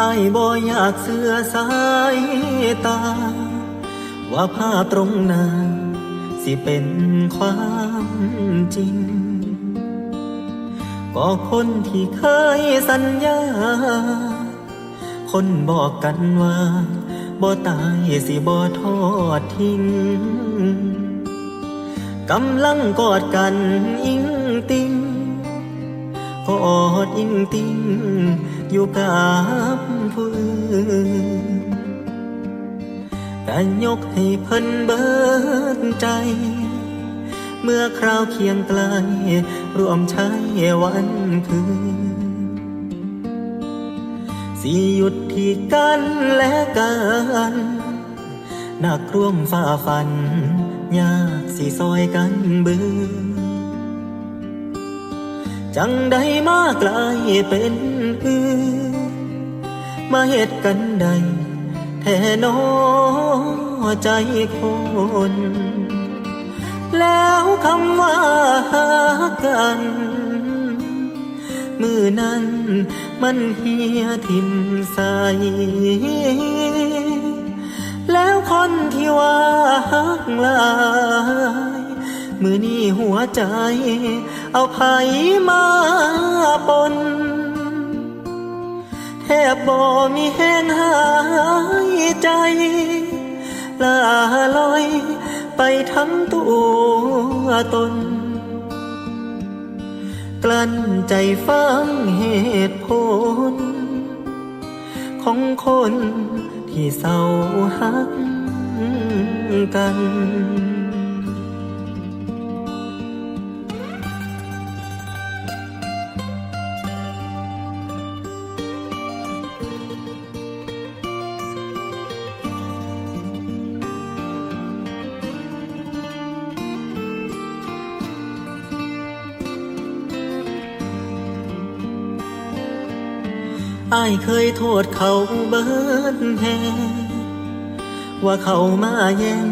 อายบ่อยากเสือสายตา ว่าภาพตรงหน้าสิเป็นความจริง ก็คนที่เคยสัญญา คนบอกกันว่าบ่ตายสิบ่ทอดทิ้งกำลังกอดกันอิงติงกอดอิงติง อยู่กับผู้อื่นแต่ยกให้เพิ่นเบิดใจ เมื่อคราวเคียงไกลรวมใช้วันคืนสิหยุดที่กันและกันนักร่วมฝ่าฟัน ยากสิซอยกันเบือ จังใดมากลายเป็นอื่นมาเหตุกันใด แท่นอใจคน แล้วคำว่าหากัน มือนั้นมันเฮียทิมใส แล้วคนที่ว่าหักลาย มือนี้หัวใจ เอาไผมาปนแทบบ่มีแห้งหายใจลาลอยไปทั้งตัวตน กลั้นใจฟังเหตุผล ของคนที่เศร้าหักกัน อายเคยโทษเขาเบิดแฮว่าเขามาแย่ง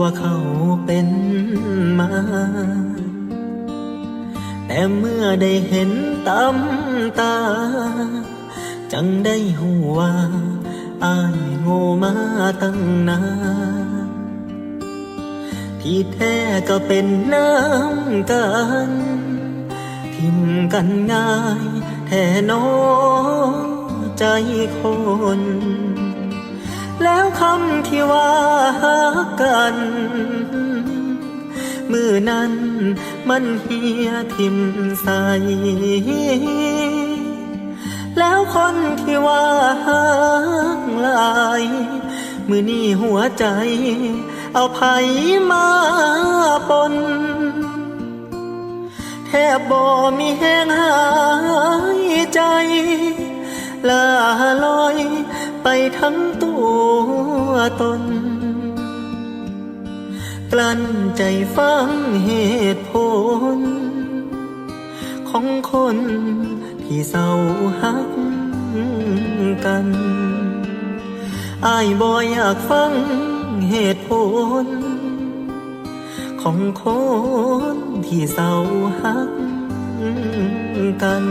ว่าเขาเป็นมาแต่เมื่อได้เห็นตำตา จังได้หูว่าอายโง่มาตั้งนานที่แท้ก็เป็นน้ำกัน ทิมกันง่าย แท่นอใจคน แล้วคำที่ว่าหากัน มือนั้นมันเฮียทิมใส แล้วคนที่ว่าหักหลาย มือนี้หัวใจ เอาไผมาปนแทบบ่มีแห ไปทั้งตัวตน กลั้นใจฟังเหตุผล ของคนที่เศร้าหักกันอายบ่อยากฟังเหตุผล ของคนที่เศร้าหักกัน